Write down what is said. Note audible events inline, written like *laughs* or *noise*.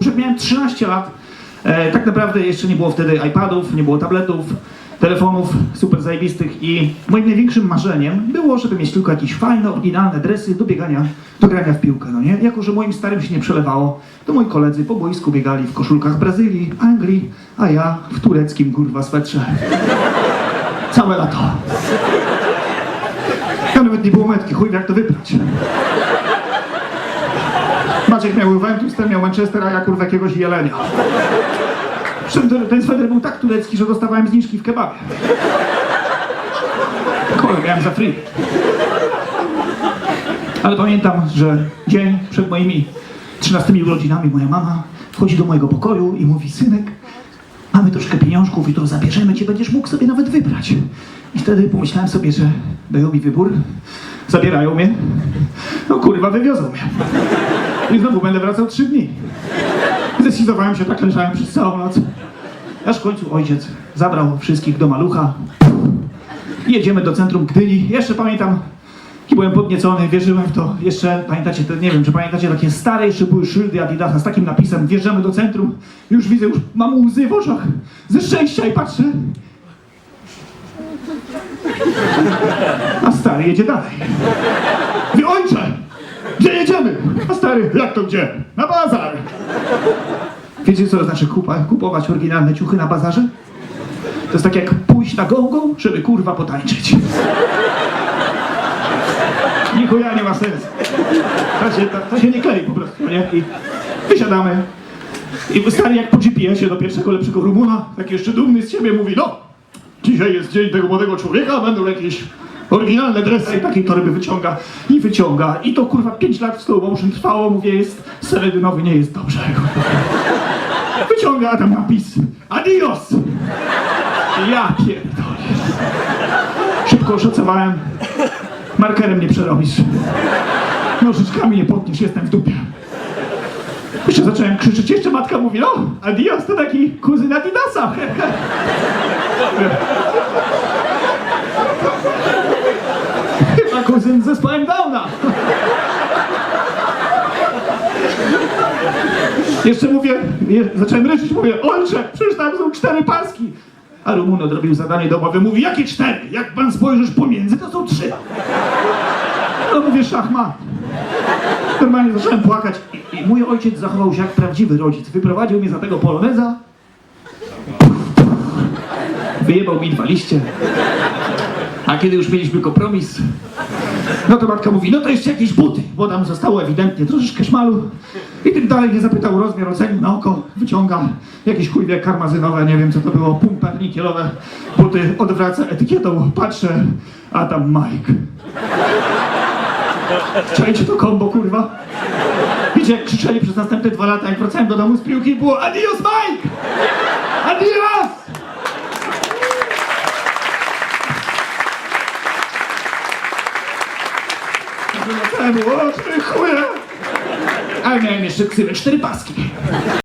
Już miałem 13 lat, e, tak naprawdę jeszcze nie było wtedy iPadów, nie było tabletów, telefonów super zajebistych i moim największym marzeniem było, żeby mieć tylko jakieś fajne, oryginalne dresy do biegania, do grania w piłkę, no nie? Jako, że moim starym się nie przelewało, to moi koledzy po boisku biegali w koszulkach Brazylii, Anglii, a ja w tureckim, kurwa, swetrze. *laughs* Całe lato. Ja nawet nie było metki, chuj jak to wyprać. Maciek miał Juventus, ten miał Manchester, a ja kurwa jakiegoś jelenia. Ten- sweter był tak turecki, że dostawałem zniżki w kebabie. Kolor miałem za free. Ale pamiętam, że dzień przed moimi 13 urodzinami moja mama wchodzi do mojego pokoju i mówi, synek, mamy troszkę pieniążków i to zabierzemy cię, będziesz mógł sobie nawet wybrać. I wtedy pomyślałem sobie, że dają mi wybór, zabierają mnie, no kurwa, wywiozą mnie. I znowu będę wracał trzy dni. Zdecydowałem się, tak leżałem przez całą noc. Aż w końcu ojciec zabrał wszystkich do malucha. Jedziemy do centrum Gdyni. Jeszcze pamiętam, byłem podniecony, wierzyłem w to. Jeszcze pamiętacie, te, nie wiem, czy pamiętacie takie stare jeszcze były szyldy Adidasa z takim napisem wjeżdżamy do centrum. Już widzę, już mam łzy w oczach ze szczęścia i patrzę. A stary jedzie dalej. Jedziemy? A stary, jak to gdzie? Na bazar. Wiecie, co to znaczy kupa, kupować oryginalne ciuchy na bazarze? To jest tak jak pójść na gongą, żeby kurwa potańczyć. Nikoja nie ma sensu. To się, to, to się nie klei po prostu, nie? I wysiadamy. I stary jak po GPS-ie do pierwszego lepszego Rumuna, tak jeszcze dumny z siebie mówi, no, dzisiaj jest dzień tego młodego człowieka, będą jakieś oryginalne dresy, takiej torby wyciąga i wyciąga. I to kurwa 5 lat w slow motion trwało, mówię, jest seledynowy, nie jest dobrze. *laughs* Wyciąga tam napis Adios! Ja pierdolę. Szybko oszacowałem. Markerem nie przerobisz. Nożyczkami nie potniesz, jestem w dupie. Jeszcze zacząłem krzyczeć, jeszcze matka mówi, no, Adios to taki kuzyn Adidasa. *laughs* Kuzyn z zespołem Downa. Jeszcze mówię, je, zacząłem ryczeć, mówię, ojcze, przecież tam są cztery paski. A Rumun odrobił zadanie domowe, mówi, jakie cztery? Jak pan spojrzysz pomiędzy, to są trzy. No mówię, szachmat. Normalnie zacząłem płakać i, i mój ojciec zachował się jak prawdziwy rodzic. Wyprowadził mnie za tego poloneza, wyjebał mi dwa liście. A kiedy już mieliśmy kompromis, no to matka mówi, no to jeszcze jakieś buty, bo tam zostało ewidentnie troszeczkę szmalu. I tym dalej nie zapytał rozmiar, ocenił na oko, wyciągam jakieś chujwie karmazynowe, nie wiem co to było, pumpernikielowe buty, odwraca etykietą, patrzę, a tam Mike. Czajcie to kombo, kurwa? Wiecie, jak krzyczeli przez następne dwa lata, jak wracałem do domu z piłki, było Adios Mike! Adios! Wracałem, o, cztery chuje! Ale miałem jeszcze ksywę, cztery paski.